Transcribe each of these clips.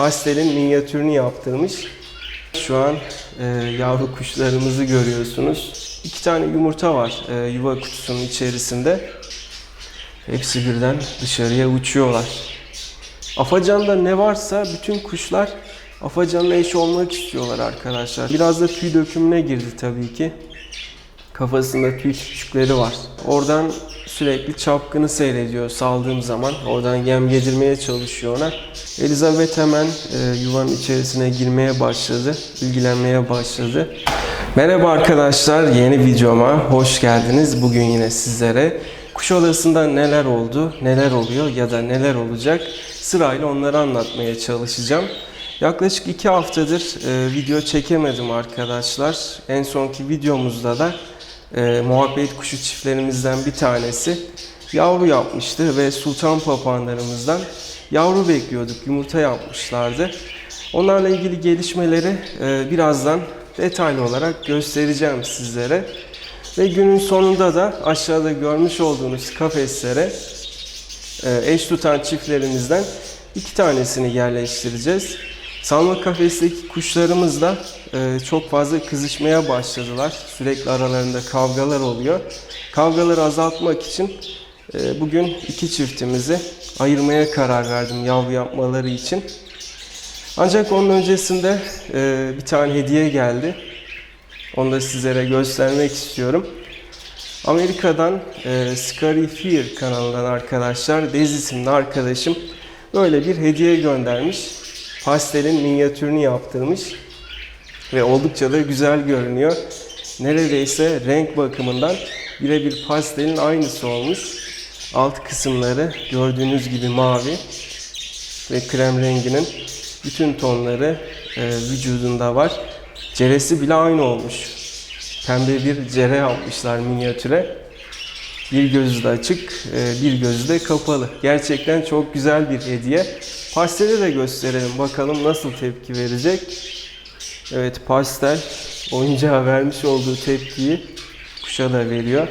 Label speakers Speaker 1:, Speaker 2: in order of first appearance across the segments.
Speaker 1: pastelin minyatürünü yaptırmış. Şu an e, yavru kuşlarımızı görüyorsunuz. İki tane yumurta var e, yuva kutusunun içerisinde. Hepsi birden dışarıya uçuyorlar. Afacan'da ne varsa bütün kuşlar Afacan'la eş olmak istiyorlar arkadaşlar. Biraz da tüy dökümüne girdi tabii ki. Kafasında tüy küçükleri var. Oradan sürekli çapkını seyrediyor saldığım zaman. Oradan yem yedirmeye çalışıyor ona. Elizabeth hemen e, yuvanın içerisine girmeye başladı. ilgilenmeye başladı. Merhaba arkadaşlar, yeni videoma hoş geldiniz. Bugün yine sizlere kuş odasında neler oldu, neler oluyor ya da neler olacak sırayla onları anlatmaya çalışacağım. Yaklaşık iki haftadır e, video çekemedim arkadaşlar. En sonki videomuzda da e, muhabbet kuşu çiftlerimizden bir tanesi yavru yapmıştı ve sultan papağanlarımızdan yavru bekliyorduk. Yumurta yapmışlardı. Onlarla ilgili gelişmeleri e, birazdan detaylı olarak göstereceğim sizlere. Ve günün sonunda da aşağıda görmüş olduğunuz kafeslere e, eş tutan çiftlerimizden iki tanesini yerleştireceğiz. Salma kafesteki kuşlarımız da e, çok fazla kızışmaya başladılar. Sürekli aralarında kavgalar oluyor. Kavgaları azaltmak için e, bugün iki çiftimizi ayırmaya karar verdim yavru yapmaları için. Ancak onun öncesinde e, bir tane hediye geldi. Onu da sizlere göstermek istiyorum. Amerika'dan e, Scary Fear kanalından arkadaşlar, Dez isimli arkadaşım böyle bir hediye göndermiş. Pastelin minyatürünü yaptırmış ve oldukça da güzel görünüyor. Neredeyse renk bakımından birebir pastelin aynısı olmuş. Alt kısımları gördüğünüz gibi mavi ve krem renginin bütün tonları e, vücudunda var. Ceresi bile aynı olmuş. Pembe bir cere yapmışlar minyatüre. Bir gözü de açık, e, bir gözü de kapalı. Gerçekten çok güzel bir hediye. Pasteli de gösterelim bakalım nasıl tepki verecek. Evet pastel oyuncağa vermiş olduğu tepkiyi kuşa da veriyor.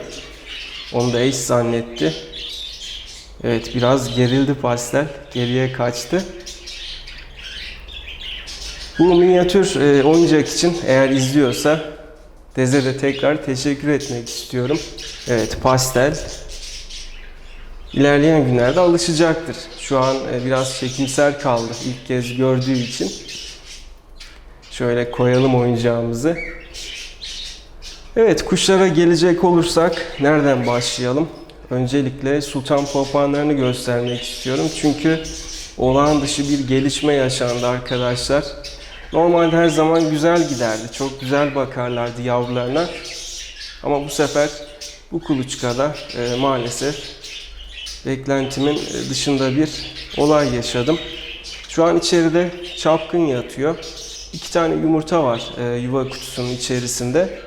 Speaker 1: Onu da eş zannetti. Evet biraz gerildi pastel. Geriye kaçtı. Bu minyatür e, oyuncak için eğer izliyorsa Deze de tekrar teşekkür etmek istiyorum. Evet pastel ilerleyen günlerde alışacaktır. Şu an e, biraz çekimser kaldı ilk kez gördüğü için. Şöyle koyalım oyuncağımızı. Evet kuşlara gelecek olursak nereden başlayalım? Öncelikle sultan papağanlarını göstermek istiyorum. Çünkü olağan dışı bir gelişme yaşandı arkadaşlar. Normalde her zaman güzel giderdi. Çok güzel bakarlardı yavrularına. Ama bu sefer bu kuluçkada e, maalesef beklentimin e, dışında bir olay yaşadım. Şu an içeride çapkın yatıyor. İki tane yumurta var e, yuva kutusunun içerisinde.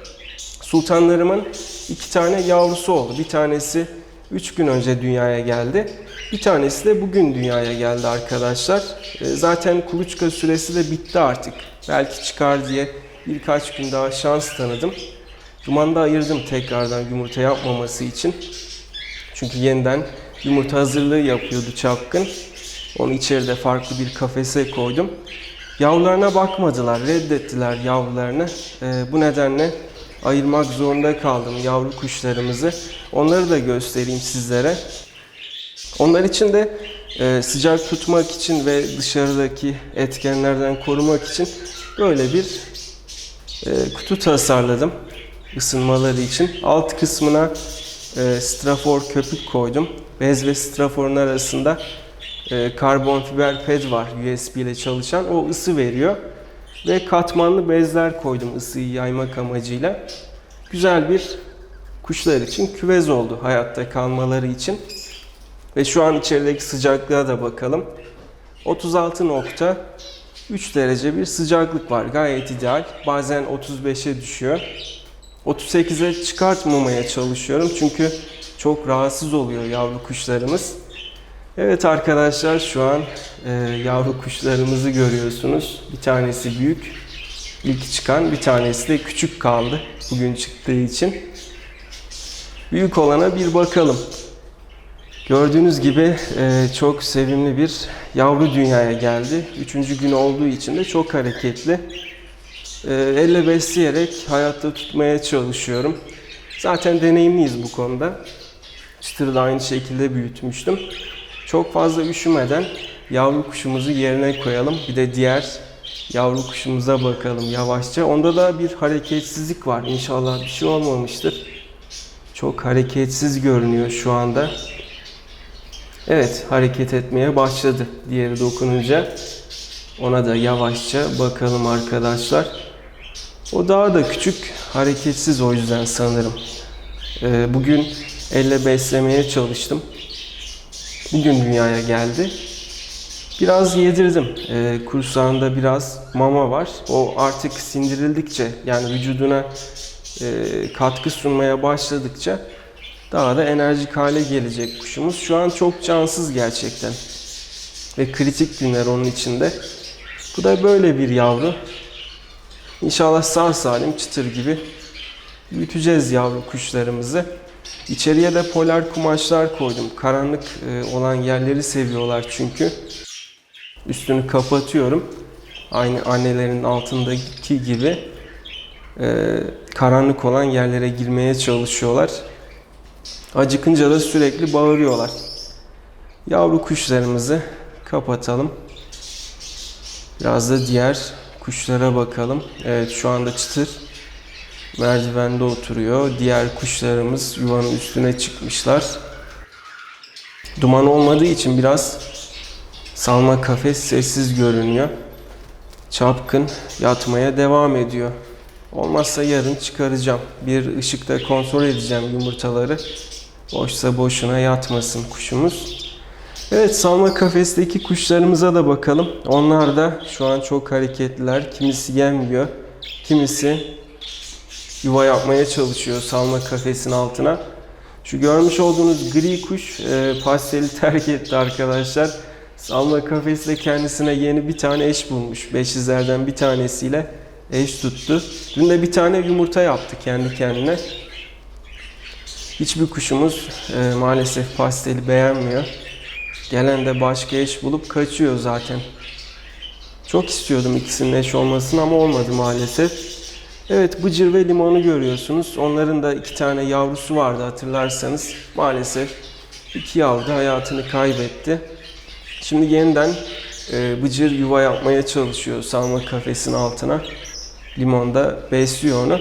Speaker 1: Sultanlarımın iki tane yavrusu oldu. Bir tanesi 3 gün önce dünyaya geldi. Bir tanesi de bugün dünyaya geldi arkadaşlar. E, Zaten kuluçka süresi de bitti artık. Belki çıkar diye birkaç gün daha şans tanıdım. Dumanda ayırdım tekrardan yumurta yapmaması için. Çünkü yeniden yumurta hazırlığı yapıyordu çapkın. Onu içeride farklı bir kafese koydum. Yavrularına bakmadılar, reddettiler yavrularını. Ee, bu nedenle ayırmak zorunda kaldım yavru kuşlarımızı. Onları da göstereyim sizlere. Onlar için de e, sıcak tutmak için ve dışarıdaki etkenlerden korumak için böyle bir e, kutu tasarladım ısınmaları için. Alt kısmına e, strafor köpük koydum. Bez ve straforun arasında e, karbon fiber ped var USB ile çalışan. O ısı veriyor. Ve katmanlı bezler koydum ısıyı yaymak amacıyla. Güzel bir kuşlar için küvez oldu hayatta kalmaları için. Ve şu an içerideki sıcaklığa da bakalım. 36.3 derece bir sıcaklık var. Gayet ideal. Bazen 35'e düşüyor. 38'e çıkartmamaya çalışıyorum. Çünkü çok rahatsız oluyor yavru kuşlarımız. Evet arkadaşlar şu an e, yavru kuşlarımızı görüyorsunuz. Bir tanesi büyük. ilk çıkan bir tanesi de küçük kaldı. Bugün çıktığı için. Büyük olana bir bakalım. Gördüğünüz gibi e, çok sevimli bir yavru dünyaya geldi. Üçüncü gün olduğu için de çok hareketli. E, elle besleyerek hayatta tutmaya çalışıyorum. Zaten deneyimliyiz bu konuda. Çıtırı da aynı şekilde büyütmüştüm. Çok fazla üşümeden yavru kuşumuzu yerine koyalım. Bir de diğer yavru kuşumuza bakalım yavaşça. Onda da bir hareketsizlik var. İnşallah bir şey olmamıştır. Çok hareketsiz görünüyor şu anda. Evet, hareket etmeye başladı. Diğeri dokununca ona da yavaşça bakalım arkadaşlar. O daha da küçük, hareketsiz o yüzden sanırım. Ee, bugün elle beslemeye çalıştım. Bugün dünyaya geldi. Biraz yedirdim. Ee, kursağında biraz mama var. O artık sindirildikçe yani vücuduna e, katkı sunmaya başladıkça daha da enerjik hale gelecek kuşumuz. Şu an çok cansız gerçekten. Ve kritik günler onun içinde. Bu da böyle bir yavru. İnşallah sağ salim çıtır gibi büyüteceğiz yavru kuşlarımızı. İçeriye de polar kumaşlar koydum. Karanlık e, olan yerleri seviyorlar çünkü. Üstünü kapatıyorum. Aynı annelerin altındaki gibi e, karanlık olan yerlere girmeye çalışıyorlar. Acıkınca da sürekli bağırıyorlar. Yavru kuşlarımızı kapatalım. Biraz da diğer kuşlara bakalım. Evet şu anda çıtır merdivende oturuyor. Diğer kuşlarımız yuvanın üstüne çıkmışlar. Duman olmadığı için biraz salma kafes sessiz görünüyor. Çapkın yatmaya devam ediyor. Olmazsa yarın çıkaracağım. Bir ışıkta kontrol edeceğim yumurtaları. Boşsa boşuna yatmasın kuşumuz. Evet salma kafesteki kuşlarımıza da bakalım. Onlar da şu an çok hareketliler. Kimisi yemiyor. Kimisi yuva yapmaya çalışıyor salma kafesin altına. Şu görmüş olduğunuz gri kuş e, pasteli terk etti arkadaşlar. Salma kafesle kendisine yeni bir tane eş bulmuş. Beşizlerden bir tanesiyle eş tuttu. Dün de bir tane yumurta yaptı kendi kendine. Hiçbir kuşumuz e, maalesef pasteli beğenmiyor. Gelen de başka eş bulup kaçıyor zaten. Çok istiyordum ikisinin eş olmasını ama olmadı maalesef. Evet Bıcır ve Limon'u görüyorsunuz. Onların da iki tane yavrusu vardı hatırlarsanız. Maalesef iki yavru da hayatını kaybetti. Şimdi yeniden e, Bıcır yuva yapmaya çalışıyor salma kafesin altına. Limon da besliyor onu.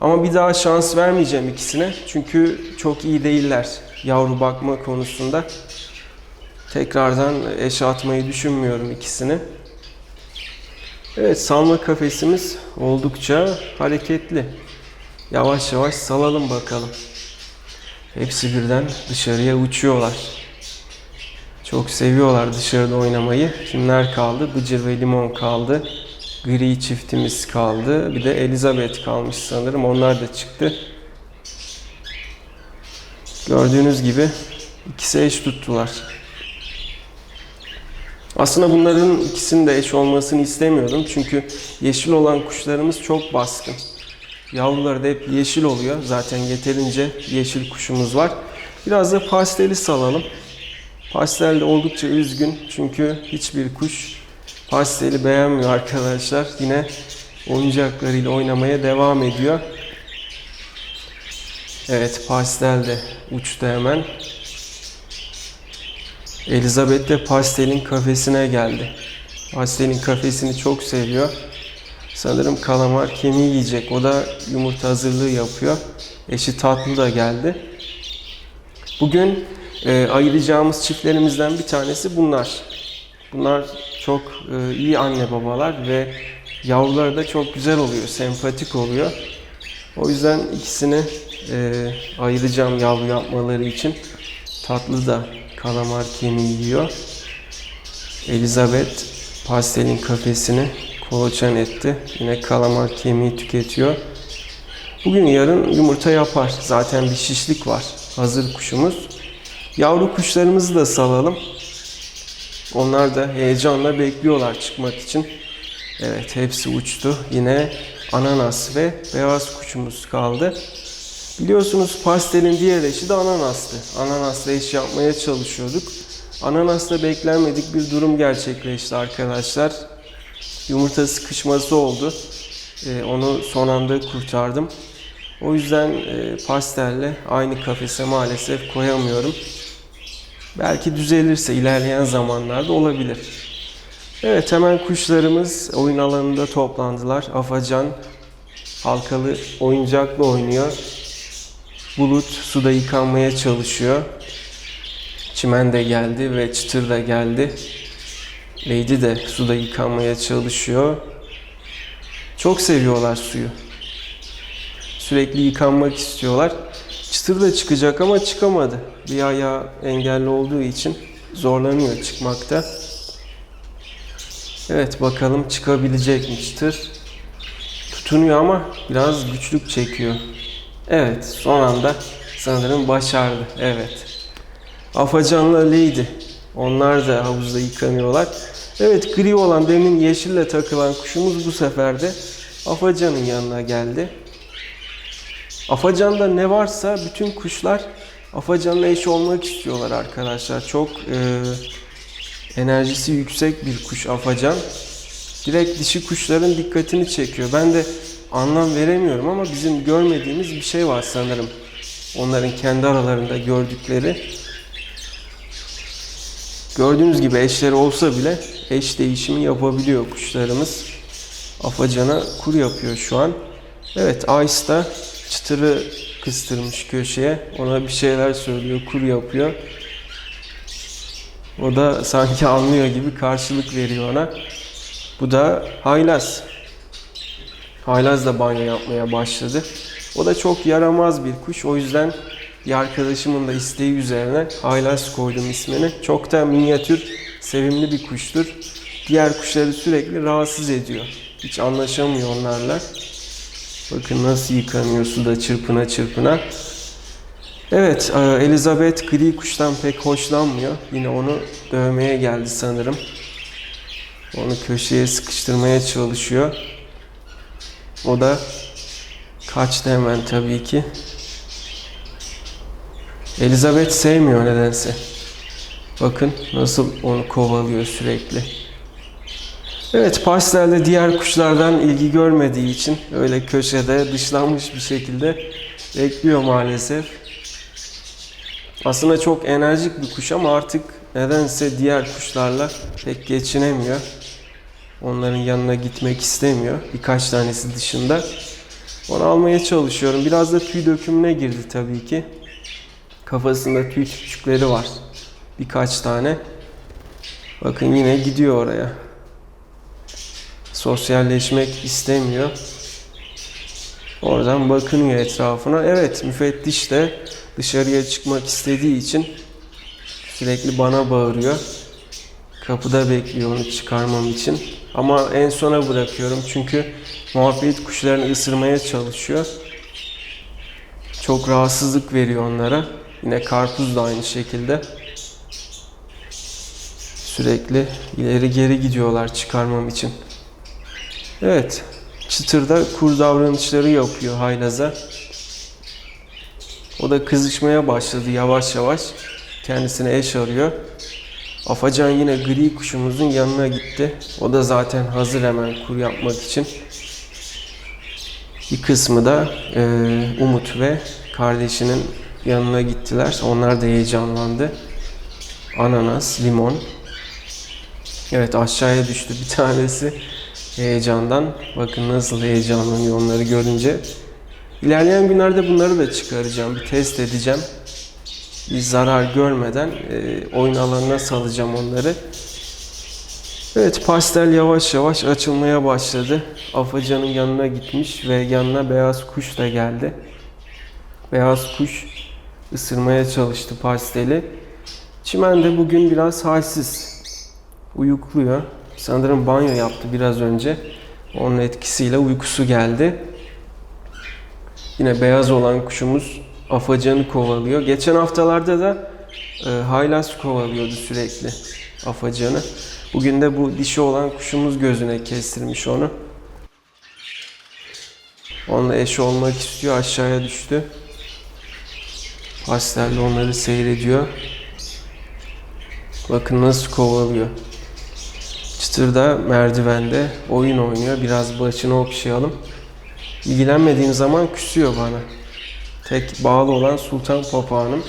Speaker 1: Ama bir daha şans vermeyeceğim ikisine. Çünkü çok iyi değiller yavru bakma konusunda. Tekrardan eşe atmayı düşünmüyorum ikisini. Evet salma kafesimiz oldukça hareketli. Yavaş yavaş salalım bakalım. Hepsi birden dışarıya uçuyorlar. Çok seviyorlar dışarıda oynamayı. Kimler kaldı? Bıcır ve Limon kaldı. Gri çiftimiz kaldı. Bir de Elizabeth kalmış sanırım. Onlar da çıktı. Gördüğünüz gibi ikisi eş tuttular. Aslında bunların ikisinin de eş olmasını istemiyordum. Çünkü yeşil olan kuşlarımız çok baskın. Yavruları da hep yeşil oluyor. Zaten yeterince yeşil kuşumuz var. Biraz da pasteli salalım. Pastel de oldukça üzgün. Çünkü hiçbir kuş pasteli beğenmiyor arkadaşlar. Yine oyuncaklarıyla oynamaya devam ediyor. Evet pastel de uçtu hemen. Elizabeth de pastelin kafesine geldi. Pastelin kafesini çok seviyor. Sanırım kalamar kemiği yiyecek. O da yumurta hazırlığı yapıyor. Eşi tatlı da geldi. Bugün e, ayıracağımız çiftlerimizden bir tanesi bunlar. Bunlar çok e, iyi anne babalar ve yavruları da çok güzel oluyor, sempatik oluyor. O yüzden ikisini e, ayıracağım yavru yapmaları için. Tatlı da kalamar kemiği yiyor. Elizabeth pastelin kafesini kolaçan etti. Yine kalamar kemiği tüketiyor. Bugün yarın yumurta yapar. Zaten bir şişlik var. Hazır kuşumuz. Yavru kuşlarımızı da salalım. Onlar da heyecanla bekliyorlar çıkmak için. Evet hepsi uçtu. Yine ananas ve beyaz kuşumuz kaldı. Biliyorsunuz pastelin diğer eşi de ananastı. Ananasla eş yapmaya çalışıyorduk. Ananasla beklenmedik bir durum gerçekleşti arkadaşlar. Yumurta sıkışması oldu. Ee, onu son anda kurtardım. O yüzden e, pastelle aynı kafese maalesef koyamıyorum. Belki düzelirse ilerleyen zamanlarda olabilir. Evet hemen kuşlarımız oyun alanında toplandılar. Afacan halkalı oyuncakla oynuyor. Bulut suda yıkanmaya çalışıyor. Çimen de geldi ve çıtır da geldi. Lady de suda yıkanmaya çalışıyor. Çok seviyorlar suyu. Sürekli yıkanmak istiyorlar. Çıtır da çıkacak ama çıkamadı. Bir ayağı engelli olduğu için zorlanıyor çıkmakta. Evet bakalım çıkabilecek mi çıtır? Tutunuyor ama biraz güçlük çekiyor. Evet son anda sanırım başardı. Evet. Afacan'la Lady. Onlar da havuzda yıkanıyorlar. Evet gri olan demin yeşille takılan kuşumuz bu sefer de Afacan'ın yanına geldi. Afacan'da ne varsa bütün kuşlar Afacan'la eş olmak istiyorlar arkadaşlar. Çok e, enerjisi yüksek bir kuş Afacan. Direkt dişi kuşların dikkatini çekiyor. Ben de anlam veremiyorum ama bizim görmediğimiz bir şey var sanırım. Onların kendi aralarında gördükleri. Gördüğünüz gibi eşleri olsa bile eş değişimi yapabiliyor kuşlarımız. Afacan'a kur yapıyor şu an. Evet Ice da çıtırı kıstırmış köşeye. Ona bir şeyler söylüyor, kur yapıyor. O da sanki anlıyor gibi karşılık veriyor ona. Bu da Haylaz. Haylaz da banyo yapmaya başladı. O da çok yaramaz bir kuş. O yüzden bir arkadaşımın da isteği üzerine Haylaz koydum ismini. Çok da minyatür, sevimli bir kuştur. Diğer kuşları sürekli rahatsız ediyor. Hiç anlaşamıyor onlarla. Bakın nasıl yıkanıyor suda çırpına çırpına. Evet, e, Elizabeth gri kuştan pek hoşlanmıyor. Yine onu dövmeye geldi sanırım. Onu köşeye sıkıştırmaya çalışıyor. O da kaçtı hemen tabii ki. Elizabeth sevmiyor nedense. Bakın nasıl onu kovalıyor sürekli. Evet, pastelde diğer kuşlardan ilgi görmediği için öyle köşede dışlanmış bir şekilde bekliyor maalesef. Aslında çok enerjik bir kuş ama artık nedense diğer kuşlarla pek geçinemiyor. Onların yanına gitmek istemiyor. Birkaç tanesi dışında. Onu almaya çalışıyorum. Biraz da tüy dökümüne girdi tabii ki. Kafasında tüy küçükleri var. Birkaç tane. Bakın yine gidiyor oraya. Sosyalleşmek istemiyor. Oradan bakınıyor etrafına. Evet müfettiş de dışarıya çıkmak istediği için sürekli bana bağırıyor. Kapıda bekliyor onu çıkarmam için. Ama en sona bırakıyorum çünkü muhabbet kuşlarını ısırmaya çalışıyor. Çok rahatsızlık veriyor onlara. Yine karpuz da aynı şekilde. Sürekli ileri geri gidiyorlar çıkarmam için. Evet. Çıtırda kur davranışları yapıyor haylaza. O da kızışmaya başladı yavaş yavaş. Kendisine eş arıyor. Afacan yine gri kuşumuzun yanına gitti. O da zaten hazır hemen kur yapmak için. Bir kısmı da e, Umut ve kardeşinin yanına gittiler. Onlar da heyecanlandı. Ananas, limon. Evet aşağıya düştü bir tanesi heyecandan. Bakın nasıl heyecanlanıyor onları görünce. İlerleyen günlerde bunları da çıkaracağım. Bir test edeceğim. Bir zarar görmeden e, oyun alanına salacağım onları. Evet pastel yavaş yavaş açılmaya başladı. Afacan'ın yanına gitmiş ve yanına beyaz kuş da geldi. Beyaz kuş ısırmaya çalıştı pasteli. Çimen de bugün biraz halsiz. Uyukluyor. Sanırım banyo yaptı biraz önce. Onun etkisiyle uykusu geldi. Yine beyaz olan kuşumuz afacanı kovalıyor. Geçen haftalarda da e, haylaz kovalıyordu sürekli afacanı. Bugün de bu dişi olan kuşumuz gözüne kestirmiş onu. Onunla eş olmak istiyor aşağıya düştü. Pastelle onları seyrediyor. Bakın nasıl kovalıyor. Çıtır da merdivende oyun oynuyor. Biraz başını okşayalım. İlgilenmediğim zaman küsüyor bana. Tek bağlı olan sultan papağanım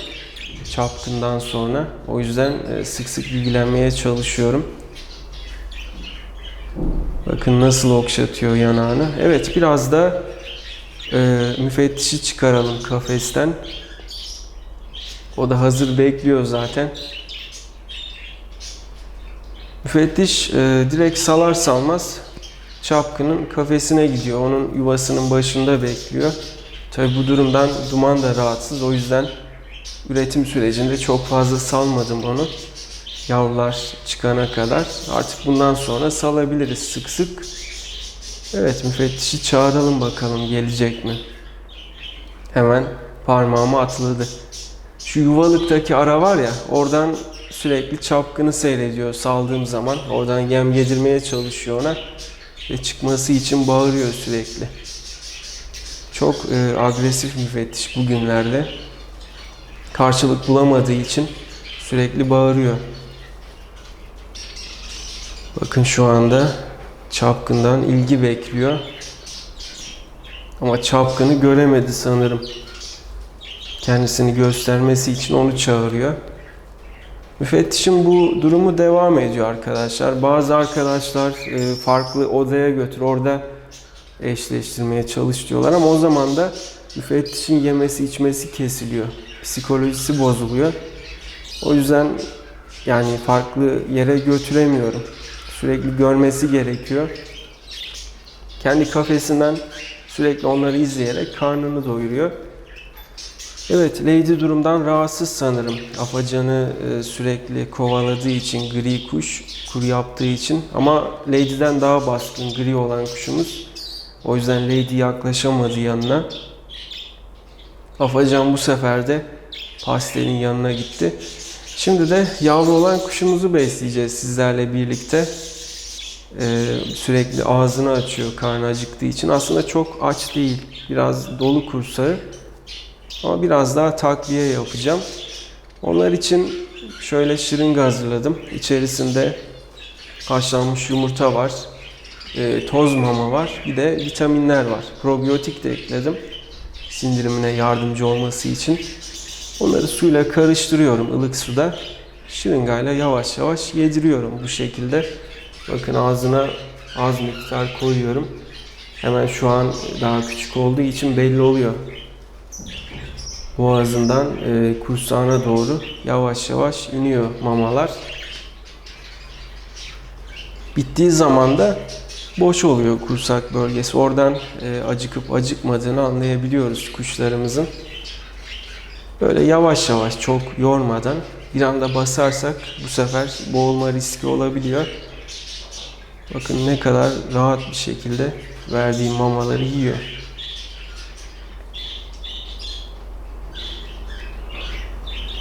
Speaker 1: çapkından sonra. O yüzden e, sık sık ilgilenmeye çalışıyorum. Bakın nasıl okşatıyor yanağını. Evet biraz da e, müfettişi çıkaralım kafesten. O da hazır bekliyor zaten. Müfettiş e, direkt salar salmaz çapkının kafesine gidiyor. Onun yuvasının başında bekliyor. Tabi bu durumdan duman da rahatsız. O yüzden üretim sürecinde çok fazla salmadım onu. Yavrular çıkana kadar. Artık bundan sonra salabiliriz sık sık. Evet müfettişi çağıralım bakalım gelecek mi? Hemen parmağımı atladı. Şu yuvalıktaki ara var ya oradan sürekli çapkını seyrediyor saldığım zaman. Oradan yem yedirmeye çalışıyor ona. Ve çıkması için bağırıyor sürekli. Çok e, agresif müfettiş bugünlerde. Karşılık bulamadığı için sürekli bağırıyor. Bakın şu anda çapkından ilgi bekliyor. Ama çapkını göremedi sanırım. Kendisini göstermesi için onu çağırıyor. Müfettişin bu durumu devam ediyor arkadaşlar. Bazı arkadaşlar e, farklı odaya götür orada eşleştirmeye çalış diyorlar ama o zaman da müfettişin yemesi içmesi kesiliyor. Psikolojisi bozuluyor. O yüzden yani farklı yere götüremiyorum. Sürekli görmesi gerekiyor. Kendi kafesinden sürekli onları izleyerek karnını doyuruyor. Evet, Lady durumdan rahatsız sanırım. Afacanı e, sürekli kovaladığı için gri kuş, kuru yaptığı için. Ama Lady'den daha baskın gri olan kuşumuz. O yüzden Lady yaklaşamadı yanına. Afacan bu sefer de pastelin yanına gitti. Şimdi de yavru olan kuşumuzu besleyeceğiz sizlerle birlikte. Ee, sürekli ağzını açıyor karnı acıktığı için. Aslında çok aç değil. Biraz dolu kursağı. Ama biraz daha takviye yapacağım. Onlar için şöyle şırınga hazırladım. İçerisinde haşlanmış yumurta var. E, toz mama var. Bir de vitaminler var. Probiyotik de ekledim. Sindirimine yardımcı olması için. Onları suyla karıştırıyorum ılık suda. Şırıngayla yavaş yavaş yediriyorum bu şekilde. Bakın ağzına az miktar koyuyorum. Hemen şu an daha küçük olduğu için belli oluyor boğazından e, kursağına doğru yavaş yavaş iniyor mamalar. Bittiği zaman da boş oluyor kursak bölgesi. Oradan e, acıkıp acıkmadığını anlayabiliyoruz kuşlarımızın. Böyle yavaş yavaş çok yormadan bir anda basarsak bu sefer boğulma riski olabiliyor. Bakın ne kadar rahat bir şekilde verdiğim mamaları yiyor.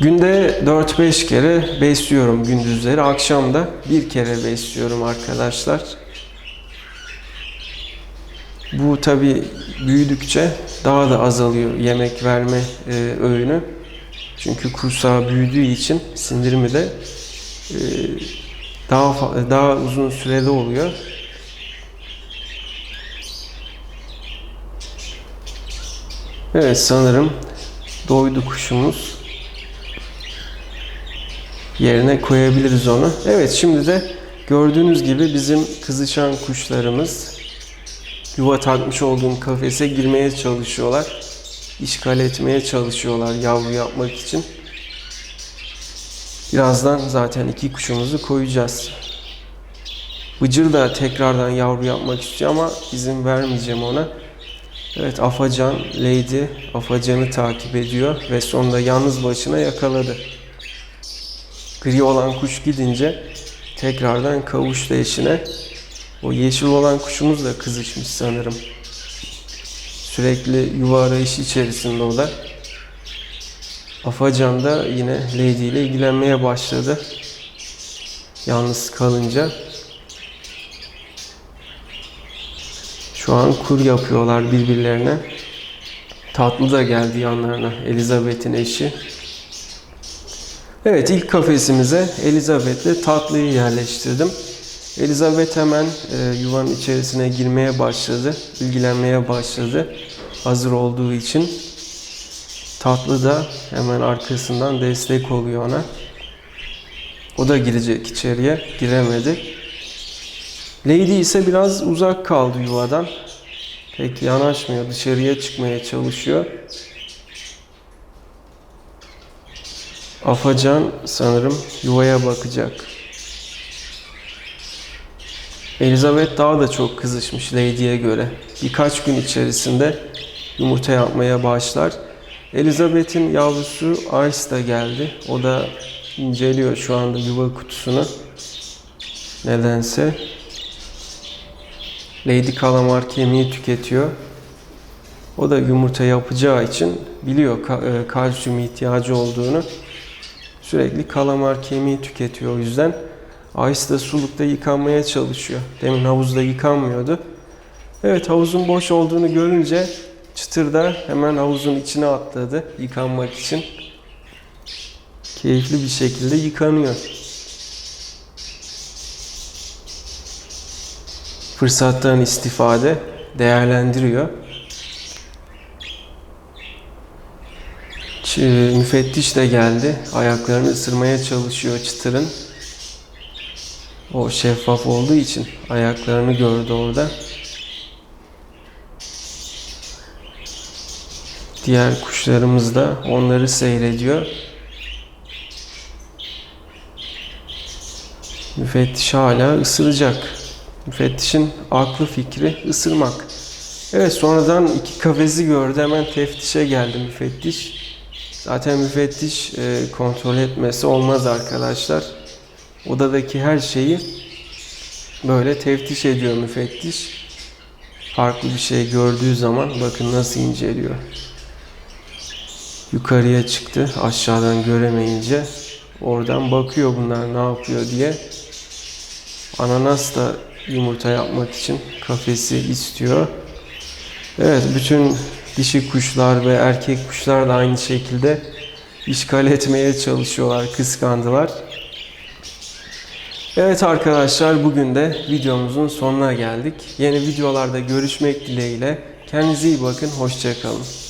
Speaker 1: Günde 4-5 kere besliyorum gündüzleri. Akşam da bir kere besliyorum arkadaşlar. Bu tabi büyüdükçe daha da azalıyor yemek verme e, öğünü. Çünkü kursağı büyüdüğü için sindirimi de e, daha daha uzun sürede oluyor. Evet sanırım doydu kuşumuz yerine koyabiliriz onu. Evet şimdi de gördüğünüz gibi bizim kızışan kuşlarımız yuva takmış olduğum kafese girmeye çalışıyorlar. İşgal etmeye çalışıyorlar yavru yapmak için. Birazdan zaten iki kuşumuzu koyacağız. Bıcır da tekrardan yavru yapmak istiyor ama izin vermeyeceğim ona. Evet Afacan, Lady Afacan'ı takip ediyor ve sonunda yalnız başına yakaladı. Gri olan kuş gidince tekrardan kavuştu eşine. O yeşil olan kuşumuz da kızışmış sanırım. Sürekli yuva arayışı içerisinde o da. Afacan da yine Lady ile ilgilenmeye başladı. Yalnız kalınca. Şu an kur yapıyorlar birbirlerine. Tatlı da geldi yanlarına. Elizabeth'in eşi. Evet ilk kafesimize Elizabeth'le tatlıyı yerleştirdim. Elizabeth hemen e, yuvanın içerisine girmeye başladı. ilgilenmeye başladı. Hazır olduğu için. Tatlı da hemen arkasından destek oluyor ona. O da girecek içeriye. Giremedi. Lady ise biraz uzak kaldı yuvadan. Pek yanaşmıyor. Dışarıya çıkmaya çalışıyor. Afacan sanırım yuvaya bakacak. Elizabeth daha da çok kızışmış Lady'ye göre. Birkaç gün içerisinde yumurta yapmaya başlar. Elizabeth'in yavrusu Ice da geldi. O da inceliyor şu anda yuva kutusunu. Nedense. Lady kalamar kemiği tüketiyor. O da yumurta yapacağı için biliyor e, kalsiyum ihtiyacı olduğunu. Sürekli kalamar kemiği tüketiyor o yüzden. Ice da sulukta yıkanmaya çalışıyor. Demin havuzda yıkanmıyordu. Evet havuzun boş olduğunu görünce çıtır da hemen havuzun içine atladı yıkanmak için. Keyifli bir şekilde yıkanıyor. Fırsattan istifade değerlendiriyor. Müfettiş de geldi. Ayaklarını ısırmaya çalışıyor çıtırın. O şeffaf olduğu için ayaklarını gördü orada. Diğer kuşlarımız da onları seyrediyor. Müfettiş hala ısıracak. Müfettişin aklı fikri ısırmak. Evet sonradan iki kafesi gördü. Hemen teftişe geldi müfettiş. Zaten müfettiş e, kontrol etmesi olmaz arkadaşlar. Odadaki her şeyi böyle teftiş ediyor müfettiş. Farklı bir şey gördüğü zaman bakın nasıl inceliyor. Yukarıya çıktı aşağıdan göremeyince. Oradan bakıyor bunlar ne yapıyor diye. Ananas da yumurta yapmak için kafesi istiyor. Evet bütün dişi kuşlar ve erkek kuşlar da aynı şekilde işgal etmeye çalışıyorlar, kıskandılar. Evet arkadaşlar bugün de videomuzun sonuna geldik. Yeni videolarda görüşmek dileğiyle. Kendinize iyi bakın, hoşçakalın.